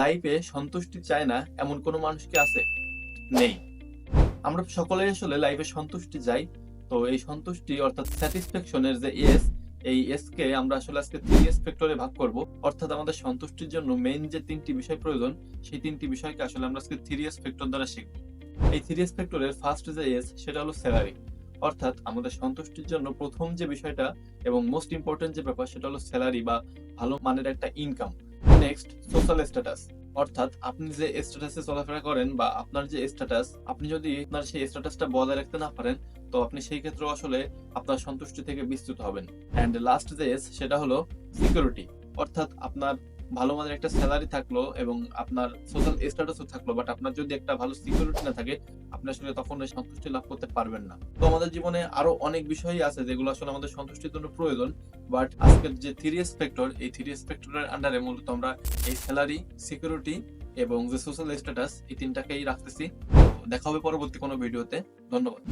লাইফে সন্তুষ্টি চায় না এমন কোনো মানুষ কি আছে? নেই। আমরা সকলেই আসলে লাইফে সন্তুষ্টি যাই তো এই সন্তুষ্টি অর্থাৎ স্যাটিসফ্যাকশনের যে এস এই এস কে আমরা আসলে আজকে থ্রি এস ফ্যাক্টরে ভাগ করব। অর্থাৎ আমাদের সন্তুষ্টির জন্য মেইন যে তিনটি বিষয় প্রয়োজন, সেই তিনটি বিষয়কে আসলে আমরা আজকে থ্রি এস ফ্যাক্টর দ্বারা শিখব। এই থ্রি এস ফ্যাক্টরের ফার্স্ট যে এস সেটা হলো স্যালারি অর্থাৎ আমাদের সন্তুষ্টির জন্য প্রথম যে বিষয়টা এবং মোস্ট ইম্পর্টেন্ট যে ব্যাপার, সেটা হলো স্যালারি বা ভালো মানের একটা ইনকাম নেক্সট সোশ্যাল স্ট্যাটাস অর্থাৎ আপনি যে স্ট্যাটাসে চলাফেরা করেন বা আপনার যে স্ট্যাটাস আপনি যদি আপনার সেই স্ট্যাটাসটা বজায় রাখতে না পারেন, তো আপনি সেই ক্ষেত্রে আসলে আপনার সন্তুষ্টি থেকে বিস্তৃত হবেন। অ্যান্ড লাস্ট যে সেটা হলো সিকিউরিটি অর্থাৎ আপনার ভালো মানের একটা স্যালারি থাকল এবং আপনার সোশ্যাল স্ট্যাটাসও থাকল বাট আপনার যদি একটা ভালো সিকিউরিটি না থাকে, আপনি আসলে তখন ওই সন্তুষ্টি লাভ করতে পারবেন না। তো আমাদের জীবনে আরও অনেক বিষয়ই আছে যেগুলো আসলে আমাদের সন্তুষ্টির জন্য প্রয়োজন বাট আজকের যে থ্রি ফ্যাক্টর এই থ্রি ফ্যাক্টরের আন্ডারে মূলত আমরা এই স্যালারি সিকিউরিটি এবং যে সোশ্যাল স্ট্যাটাস এই তিনটাকেই রাখতেছি। দেখা হবে পরবর্তী কোনো ভিডিওতে ধন্যবাদ।